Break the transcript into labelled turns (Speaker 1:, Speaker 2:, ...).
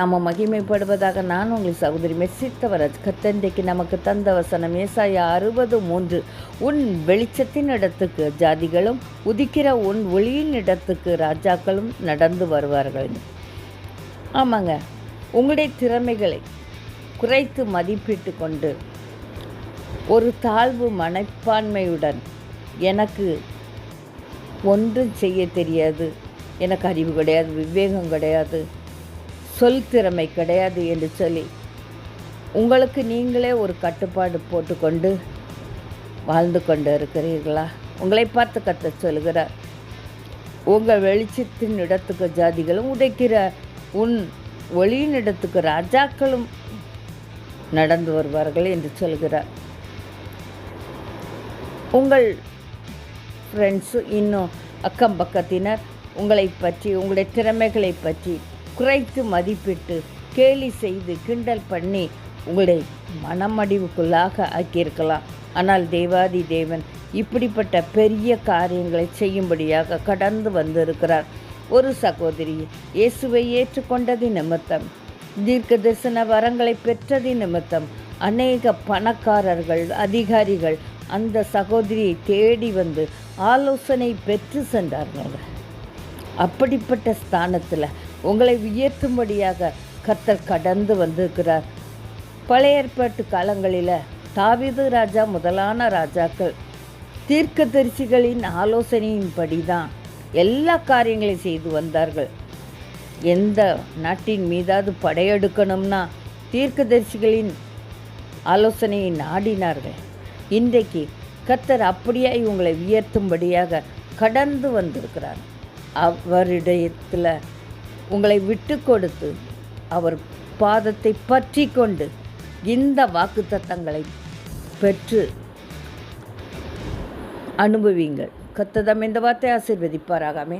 Speaker 1: நாம மகிமைப்படுவதாக நான் உங்கள் சகோதரி மெர்சித்தவரஜ் கத்தந்தைக்கு நமக்கு தந்த வசனம். ஏசாய அறுபது மூன்று. உன் வெளிச்சத்தின் இடத்துக்கு ஜாதிகளும் உதிக்கிற உன் ஒளியின் இடத்துக்கு ராஜாக்களும் நடந்து வருவார்கள். ஆமாங்க. உங்களுடைய திறமைகளை குறைத்து மதிப்பிட்டு கொண்டு ஒரு தாழ்வு மனப்பான்மையுடன் எனக்கு ஒன்றும் செய்ய தெரியாது. எனக்கு அறிவு கிடையாது விவேகம் கிடையாது. சொல் திறமை கிடையாது என்று சொல்லி உங்களுக்கு நீங்களே ஒரு கட்டுப்பாடு போட்டுக்கொண்டு வாழ்ந்து கொண்டு இருக்கிறீர்களா? உங்களை பார்த்து கத்த சொல்கிறார் உங்கள் வெளிச்சத்தின் இடத்துக்கு ஜாதிகளும் உதைக்கிற உன் ஒளியின் இடத்துக்கு ராஜாக்களும் நடந்து வருவார்கள் என்று சொல்கிறார் உங்கள் ஃப்ரெண்ட்ஸு இன்னும் அக்கம் பக்கத்தினர். உங்களை பற்றி உங்களுடைய திறமைகளை பற்றி குறைத்து மதிப்பிட்டு கேலி செய்து கிண்டல் பண்ணி உங்களை மனமடிவுக்குள்ளாக ஆக்கியிருக்கலாம். ஆனால் தேவாதி தேவன் இப்படிப்பட்ட பெரிய காரியங்களை செய்யும்படியாக கடந்து வந்திருக்கிறார். ஒரு சகோதரி இயேசுவை ஏற்றுக்கொண்டது நிமித்தம் தீர்க்க தரிசன வரங்களை பெற்றது நிமித்தம் அநேக பணக்காரர்கள் அதிகாரிகள் அந்த சகோதரியை தேடி வந்து ஆலோசனை பெற்று சென்றார்கள். அப்படிப்பட்ட ஸ்தானத்தில் உங்களை உயர்த்தும்படியாக கர்த்தர் கடந்து வந்திருக்கிறார். பழைய ஏற்பாட்டு காலங்களில் தாவிது ராஜா முதலான ராஜாக்கள் தீர்க்க தரிசிகளின் ஆலோசனையின்படி தான் எல்லா காரியங்களையும் செய்து வந்தார்கள். எந்த நாட்டின் மீதாவது படையெடுக்கணும்னா தீர்க்கதரிசிகளின் ஆலோசனையை நாடினார்கள். இன்றைக்கு கர்த்தர் அப்படியே உங்களை உயர்த்தும்படியாக கடந்து வந்திருக்கிறார். அவரிடத்தில் உங்களை விட்டு கொடுத்து அவர் பாதத்தை பற்றி கொண்டு இந்த வாக்குத்தத்தங்களை பெற்று அனுபவிங்கள் கத்ததம் இந்த வார்த்தை ஆசீர்வதிப்பாராகாமே